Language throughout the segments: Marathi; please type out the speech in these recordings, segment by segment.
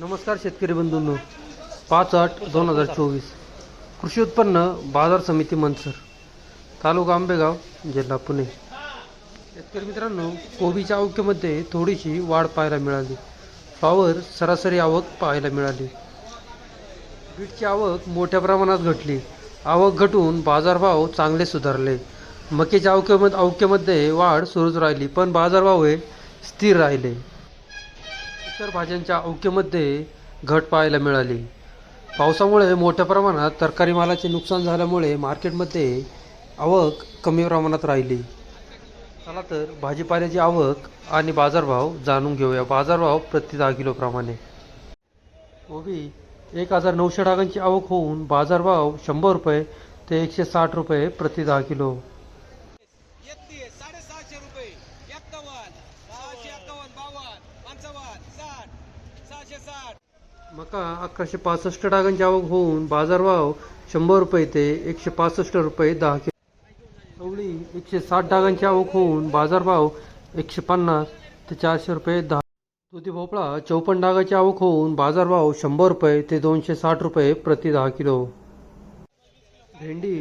नमस्कार शेतकरी बंधूंनो. पाच आठ दोन हजार चोवीस. कृषी उत्पन्न बाजार समिती मनसर तालुका आंबेगाव जिल्हा पुणे. शेतकरी मित्रांनो कोबीच्या आवकेमध्ये थोडीशी वाढ पाहायला मिळाली. फ्लॉवर सरासरी आवक पाहायला मिळाली. बीटची आवक मोठ्या प्रमाणात घटली. आवक घटून बाजारभाव चांगले सुधारले. मक्याच्या अवकेमध्ये अवकेमध्ये वाढ सुरूच राहिली पण बाजारभाव हे स्थिर राहिले. इतर भाज्यांच्या अवकेमध्ये घट पाहायला मिळाली. पावसामुळे मोठ्या प्रमाणात तरकारी मालाचे नुकसान झाल्यामुळे मार्केटमध्ये आवक कमी प्रमाणात राहिली. चला तर भाजीपाल्याची आवक आणि बाजारभाव जाणून घेऊया. बाजारभाव प्रति दहा किलोप्रमाणे कोबी एक हजार नऊशे डागांची आवक होऊन बाजारभाव शंभर रुपये ते एकशे साठ रुपये प्रति दहा किलो. साडेसहाशे रुपये मका अकराशे पासष्ट डागांची आवक होऊन बाजारभाव शंभर रुपये ते एकशे पासष्ट रुपये दहा किलो चवळी एकशे साठ डागांची आवक होऊन बाजारभाव एकशे पन्नास ते चारशे रुपये दहा दुधी भोपळा चौपन्न डागाची आवक होऊन बाजारभाव शंभर रुपये ते दोनशे साठ रुपये प्रति दहा किलो. भेंडी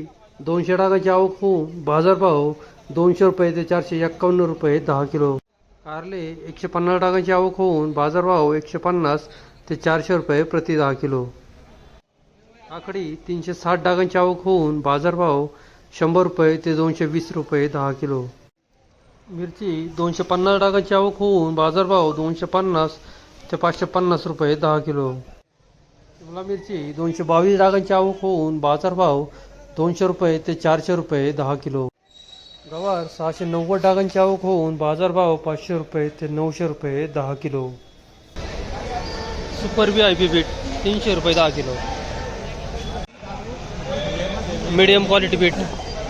दोनशे डागाची आवक होऊन बाजारभाव दोनशे रुपये ते चारशे एक्कावन्न रुपये दहा किलो. कारले एकशे पन्नास डागांची आवक होऊन बाजारभाव एकशे पन्नास ते चारशे रुपये प्रति दहा किलो. काकडी तीनशे साठ डागांची आवक होऊन बाजारभाव शंभर रुपये ते दोनशे वीस रुपये दहा किलो. मिरची दोनशे पन्नास डागांची आवक होऊन बाजारभाव दोनशे पन्नास ते पाचशे पन्नास रुपये दहा किलो. शिमला मिरची दोनशे बावीस डागांची आवक होऊन बाजारभाव दोनशे रुपये ते चारशे रुपये दहा किलो. गवार सहाशे नव्वद डागांची आवक होऊन बाजारभाव पाचशे रुपये ते नऊशे रुपये दहा kilo. Super B I P बीट तीनशे रुपये दहा किलो. मीडियम क्वालिटी बीट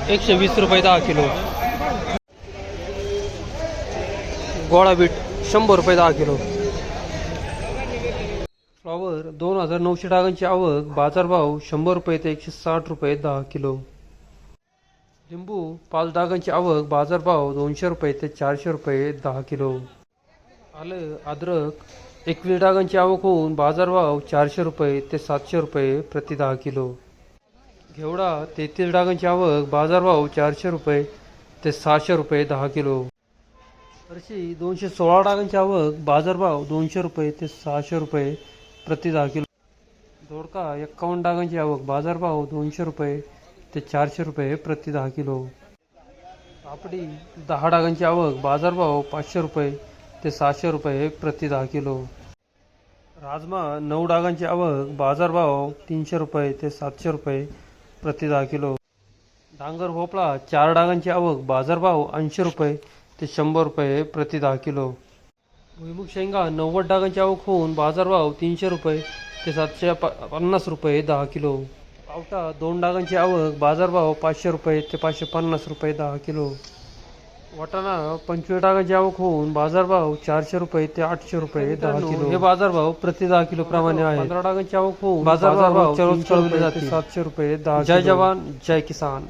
एकशे वीस रुपये दहा किलो. गोळा बीट शंभर रुपये दहा किलो. फ्लॉवर दोन हजार नऊशे डागांची आवक बाजारभाव शंभर रुपये ते एकशे साठ रुपये दहा किलो. लिंबू पाच डागांची आवक बाजारभाव दोनशे रुपये ते चारशे रुपये दहा किलो. आलं अद्रक एकवीस डागांची आवक होऊन बाजारभाव चारशे रुपये ते सातशे रुपये प्रति दहा किलो. घेवडा तेहतीस डागांची आवक बाजारभाव चारशे रुपये ते सहाशे रुपये दहा किलो. हरशी दोनशे सोळा डागांची आवक बाजारभाव दोनशे रुपये ते सहाशे रुपये प्रति दहा किलो. दोडका एक्कावन्न डागांची आवक बाजारभाव दोनशे रुपये ते चारशे रुपये प्रति दहा किलो. पापडी दहा डागांची आवक बाजारभाव पाचशे रुपये ते सहाशे रुपये प्रति दहा किलो. राजमा नऊ डागांची आवक बाजारभाव तीनशे रुपये ते सातशे रुपये प्रति दहा किलो. डांगर भोपळा चार डागांची आवक बाजारभाव ऐंशी रुपये ते शंभर रुपये प्रति दहा किलो. भुईमुग शेंगा नव्वद डागांची आवक होऊन बाजारभाव तीनशे रुपये ते सातशे प पन्नास रुपये दहा किलो. पावटा दोन डागांची आवक बाजारभाव पाचशे रुपये ते पाचशे पन्नास रुपये दहा किलो. वाटाणा पंचवीस डागांची आवक होऊन बाजारभाव चारशे रुपये ते आठशे रुपये दहा किलो. हे बाजारभाव प्रति दहा किलो प्रमाणे आहे पंधरा डागांची आवक होऊन बाजारभाव सातशे रुपये दहा जय जवान जय किसान.